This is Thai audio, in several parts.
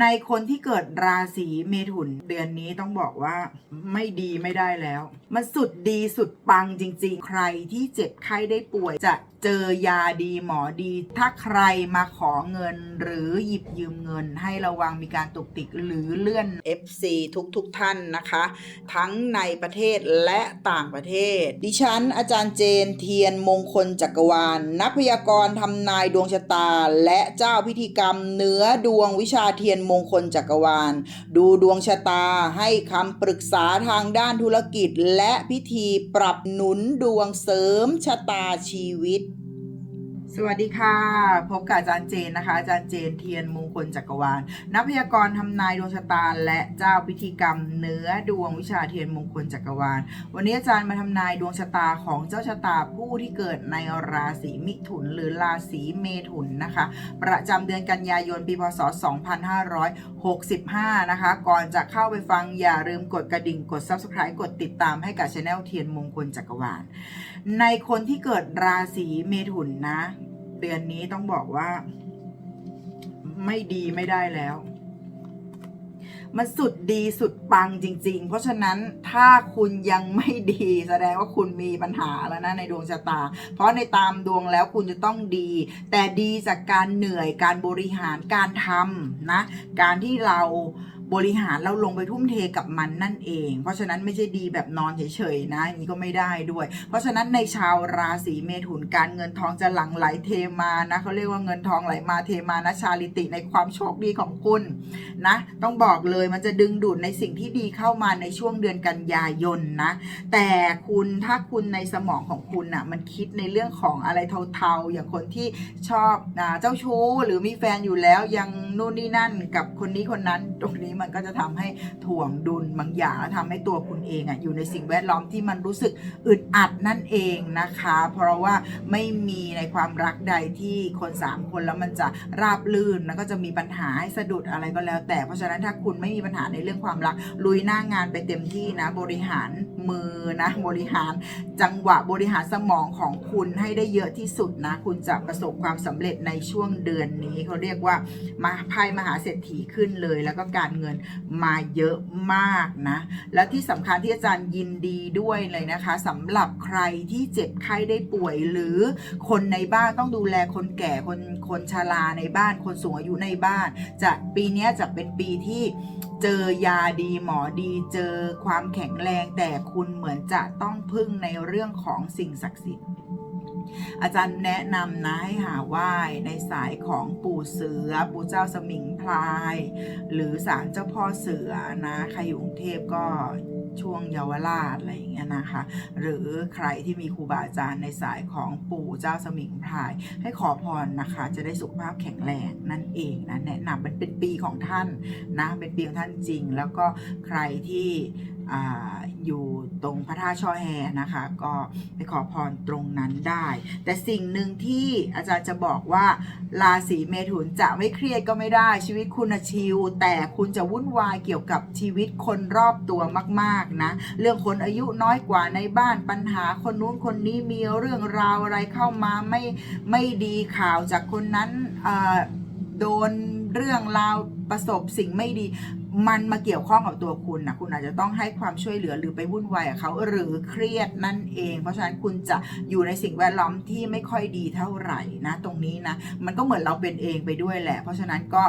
ในคนที่เกิดราศีเมถุนเดือนนี้ต้องบอกว่าไม่ดีไม่ได้แล้ว มันสุดดีสุดปังจริงๆ ใครที่เจ็บไข้ได้ป่วยจะเจอยาดีหมอดี ถ้าใครมาขอเงิน หรือหยิบยืมเงิน ให้ระวังมีการตุกติกหรือเลื่อน FC ทุกๆทท่านนะคะ ทั้งในประเทศและต่างประเทศ ดิฉัน อาจารย์เจนเทียนมงคลจักรวาล นักพยากรณ์ทำนายดวงชะตา และเจ้าพิธีกรรมเนื้อดวงวิชาเทียนมงคลจักรวาล ดูดวงชะตาให้คำปรึกษาทางด้านธุรกิจ และพิธีปรับหนุนดวงเสริมชะตาชีวิต สวัสดีค่ะ พบกับอาจารย์เจนนะคะ อาจารย์เจนเทียนมงคลจักรวาล นักพยากรณ์ทำนายดวงชะตาและเจ้าพิธีกรรมเนื้อดวงวิชาเทียนมงคลจักรวาล วันนี้อาจารย์มาทำนายดวงชะตาของเจ้าชะตาผู้ที่เกิดในราศีมิถุน หรือราศีเมถุนนะคะ ประจำเดือนกันยายนปีพศ 2565 นะคะ ก่อนจะเข้าไปฟังอย่าลืมกดกระดิ่งกด Subscribe กดติดตามให้กับช anel เทียนมงคลจักรวาล ในคนที่เกิดราศีเมถุนนะ เดือนนี้ต้องบอกว่า ไม่ดีไม่ได้แล้ว มันสุดดีสุดปังจริง ๆ เพราะฉะนั้นถ้าคุณยังไม่ดีแสดงว่าคุณมีปัญหาแล้วนะในดวงชะตา เพราะในตามดวงแล้วคุณจะต้องดี แต่ดีจากการเหนื่อยการบริหารการทำนะ การที่เรา บริหารเราลงไปทุ่มเทกับมันนั่นเอง เพราะฉะนั้นไม่ใช่ดีแบบนอนเฉยๆนะอย่างนี้ก็ไม่ได้ด้วย เพราะฉะนั้นในชาวราศีเมถุนการเงินทองจะหลั่งไหลเทมานะเขาเรียกว่าเงินทองไหลมาเทมานะชาลิติในความโชคดีของคุณนะต้องบอกเลยมันจะดึงดูดในสิ่งที่ดีเข้ามาในช่วงเดือนกันยายนนะแต่คุณถ้าคุณในสมองของคุณน่ะมันคิดในเรื่องของอะไรเทาๆ อย่างคนที่ชอบอเจ้าชู้หรือมีแฟนอยู่แล้วยังนู่นนี่นั่นกับคนนี้คนนั้นตรงนี้มันก็จะทำให้ถ่วงดุลบางอย่างแล้วทำให้ตัวคุณเองอะอยู่ในสิ่งแวดล้อมที่มันรู้สึกอึดอัดนั่นเองนะคะ เพราะว่าไม่มีในความรักใดที่คนสามคนแล้วมันจะราบลื่นแล้วก็จะมีปัญหาให้สะดุดอะไรก็แล้วแต่เพราะฉะนั้นถ้าคุณไม่มีปัญหาในเรื่องความรักลุยหน้างานไปเต็มที่นะบริหารมือนะบริหารจังหวะบริหารสมองของคุณให้ได้เยอะที่สุดนะ คุณจะประสบความสำเร็จในช่วงเดือนนี้เขาเรียกว่ามาไพ่มหาเศรษฐีขึ้นเลย แล้วก็การเงินมาเยอะมากนะ และที่สำคัญที่อาจารย์ยินดีด้วยเลยนะคะสำหรับใครที่เจ็บไข้ได้ป่วยหรือคนในบ้านต้องดูแลคนแก่คนคนชราในบ้าน คนสูงอายุในบ้าน จะปีนี้จะเป็นปีที่เจอยาดีหมอดีเจอความแข็งแรงแต่คุณเหมือนจะต้องพึ่งในเรื่องของสิ่งศักดิ์สิทธิ์ อาจารย์แนะนำนะให้หาไหว้ในสายของปู่เสือ ปู่เจ้าสมิงพราย หรือศาลเจ้าพ่อเสือนะใครอยู่กรุงเทพก็ช่วงเยาวราชอะไรอย่างเงี้ยนะคะ หรือใครที่มีครูบาอาจารย์ในสายของปู่เจ้าสมิงพราย ให้ขอพรนะคะ จะได้สุขภาพแข็งแรงนั่นเองนะแนะนำมันเป็นปีของท่านนะ เป็นปีของท่านจริง แล้วก็ใครที่ ออยู่ตรงพระธาตุช่อแฮนะคะ ก็ไปขอพรตรงนั้นได้ แต่สิ่งหนึ่งที่อาจารย์จะบอกว่าราศีเมถุนจะไม่เครียดก็ไม่ได้ ชีวิตคุณน่ะชิลแต่คุณจะวุ่นวายเกี่ยวกับชีวิตคนรอบตัวมาก ๆ นะ เรื่องคนอายุน้อยกว่าในบ้านปัญหาคนนู้นคนนี้มีเรื่องราวอะไรเข้ามาไม่ไม่ดีข่าวจากคนนั้นโดนเรื่องราวประสบสิ่งไม่ดี มันมาเกี่ยวข้องกับตัวคุณนะคุณอาจจะต้องให้ความช่วยเหลือหรือไปวุ่นวายกับเขาหรือเครียดนั่นเอง เพราะฉะนั้นคุณจะอยู่ในสิ่งแวดล้อมที่ไม่ค่อยดีเท่าไหร่นะ ตรงนี้นะ มันก็เหมือนเราเป็นเองไปด้วยแหละ เพราะฉะนั้นก็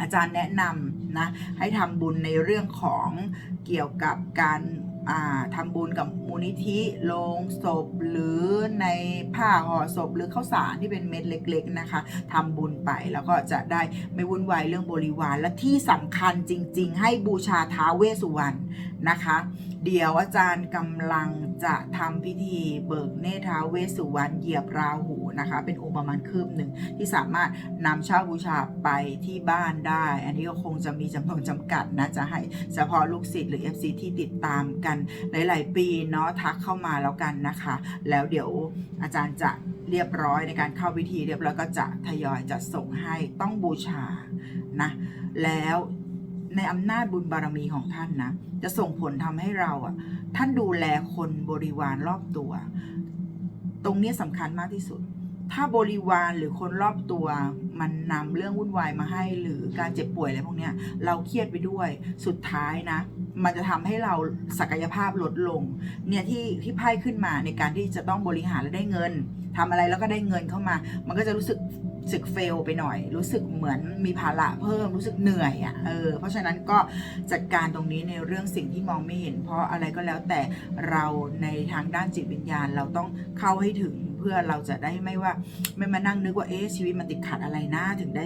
อาจารย์แนะนำนะ ให้ทำบุญในเรื่องของเกี่ยวกับการ ทำบุญกับมูลนิธิโลงศพหรือในผ้าห่อศพหรือข้าวสารที่เป็นเม็ดเล็ก ๆนะคะทำบุญไปแล้วก็จะได้ไม่วุ่นวายเรื่องบริวารและที่สำคัญจริง ๆ ให้บูชาท้าเวสุวรรณนะคะ เดี๋ยวอาจารย์กำลังจะทำพิธีเบิกเนตรท้าวเวสสุวรรณเหยียบราหูนะคะ เป็นองค์ประมาณคืบหนึ่งที่สามารถนำเช่าบูชาไปที่บ้านได้ อันนี้ก็คงจะมีจำนวนจำกัดนะ จะให้เฉพาะลูกศิษย์หรือ FC ที่ติดตามกันหลาย ๆ ปีเนาะทักเข้ามาแล้วกันนะคะ แล้วเดี๋ยวอาจารย์จะเรียบร้อยในการเข้าพิธีเรียบร้อยก็จะทยอยจะส่งให้ต้องบูชานะแล้ว ในอำนาจบุญบารมีของท่านนะ จะส่งผลทำให้เราอะ ท่านดูแลคนบริวารรอบตัว ตรงนี้สำคัญมากที่สุด ถ้าบริวารหรือคนรอบตัว มันนำเรื่องวุ่นวายมาให้ หรือการเจ็บป่วยอะไรพวกนี้เราเครียดไปด้วย สุดท้ายนะ มันจะทำให้เราศักยภาพลดลง เนี่ยที่ที่ไพ่ขึ้นมาในการที่จะต้องบริหารและได้เงินทำอะไรแล้วก็ได้เงินเข้ามา มันก็จะรู้สึก สึกเฟลไปหน่อย รู้สึกเหมือนมีภาระเพิ่มรู้สึกเหนื่อยอะ่ะเออเพราะฉะนั้นก็จัดการตรงนี้ในเรื่องสิ่งที่มองไม่เห็น เพราะอะไรก็แล้วแต่เราในทางด้านจิตวิญญาณเราต้องเข้าให้ถึงเพื่อเราจะได้ไม่ว่าไม่มานั่งนึกว่าเอ๊ะชีวิตมันติดขัดอะไรนะถึงได้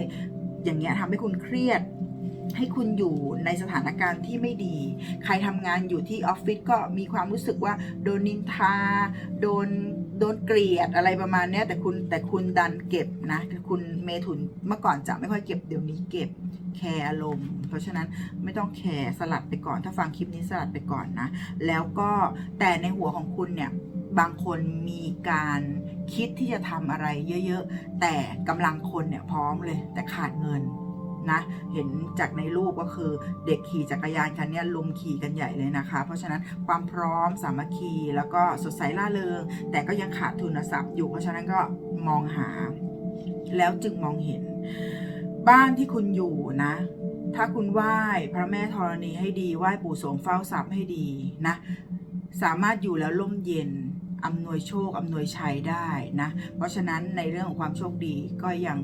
อย่างเงี้ยทำให้คุณเครียดให้คุณอยู่ในสถานการณ์ที่ไม่ดี ใครทำงานอยู่ที่ออฟฟิศก็มีความรู้สึกว่าโดนนินทา โดน โดนเกลียดอะไรประมาณเนี้ยแต่คุณแต่คุณดันเก็บนะคุณเมถุนเมื่อก่อนจะไม่ค่อยเก็บเดี๋ยวนี้เก็บแคร์อารมณ์ เพราะฉะนั้นไม่ต้องแคร์สลัดไปก่อน ถ้าฟังคลิปนี้สลัดไปก่อนนะ แล้วก็แต่ในหัวของคุณเนี่ยบางคนมีการคิดที่จะทำอะไรเยอะ ๆ แต่กำลังคนเนี่ยพร้อมเลยแต่ขาดเงิน นะ เห็นจากในรูปก็คือเด็กขี่จักรยานคันนี้ลุมขี่กันใหญ่เลยนะคะ เพราะฉะนั้นความพร้อมสามัคคีแล้วก็สดใสล่าเริง แต่ก็ยังขาดทุนทรัพย์อยู่ เพราะฉะนั้นก็มองหา แล้วจึงมองเห็น บ้านที่คุณอยู่นะถ้าคุณไหว้พระแม่ธรณีให้ดีไหว้ปู่โสมเฝ้าทรัพย์ให้ดีนะ สามารถอยู่แล้วร่มเย็นอำนวยโชคอำนวยชัยได้นะ เพราะฉะนั้นในเรื่องของความโชคดีก็ยัง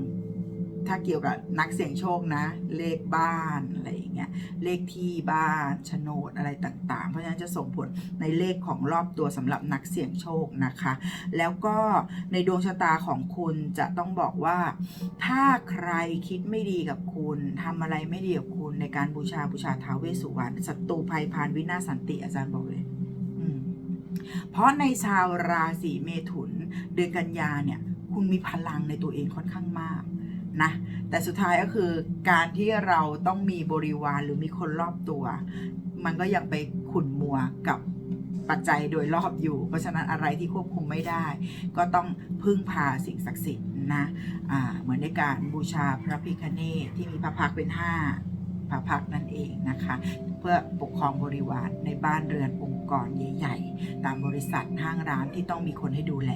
ถ้าเกี่ยวกับนักเสี่ยงโชคนะ เลขบ้านอะไรอย่างเงี้ยเลขที่บ้านโฉนดอะไรต่างๆ เพราะฉะนั้นจะส่งผลในเลขของรอบตัวสำหรับนักเสี่ยงโชคนะคะ แล้วก็ในดวงชะตาของคุณจะต้องบอกว่า ถ้าใครคิดไม่ดีกับคุณทำอะไรไม่ดีกับคุณในการบูชาบูชาท้าวเวสสุวรรณศัตรูภัยพานวินาศสันติอาจารย์บอกเลยเพราะในชาวราศีเมถุนเดือนกันยาเนี่ย คุณมีพลังในตัวเองค่อนข้างมาก นะแต่สุดท้ายก็คือการที่เราต้องมีบริวารหรือมีคนรอบตัว มันก็ยังไปขุ่นมัวกับปัจจัยโดยรอบอยู่ เพราะฉะนั้นอะไรที่ควบคุมไม่ได้ ก็ต้องพึ่งพาสิ่งศักดิ์สิทธิ์นะะเหมือนในการบูชาพระพิคเนตที่มีพระพักเป็นห้า พระพักนั่นเองนะคะ เพื่อปกครองบริวารในบ้านเรือนองค์กรใหญ่ๆ ตามบริษัทห้างร้านที่ต้องมีคนให้ดูแล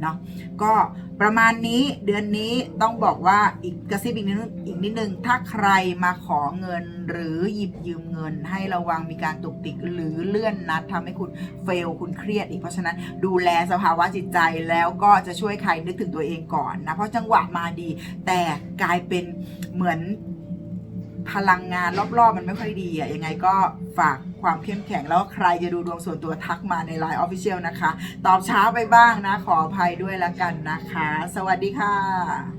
เนาะก็ประมาณนี้เดือนนี้ต้องบอกว่าอีกกระซิบอีกนิดนึงอีกนิดนึงถ้าใครมาขอเงินหรือหยิบยืมเงิน ให้ระวังมีการตุกติกหรือเลื่อนนัดทำให้คุณเฟลคุณเครียดอีกเพราะฉะนั้นดูแลสภาวะจิตใจแล้วก็จะช่วยใครนึกถึงตัวเองก่อนนะเพราะจังหวะมาดี แต่กลายเป็นเหมือน พลังงานรอบๆ มันไม่ค่อยดีอะยังไงก็ฝากความเข้มแข็งแล้วใครจะดูดวงส่วนตัวทักมาใน Line Official นะคะ ตอบช้าไปบ้างนะขออภัยด้วยละกันนะคะ สวัสดีค่ะ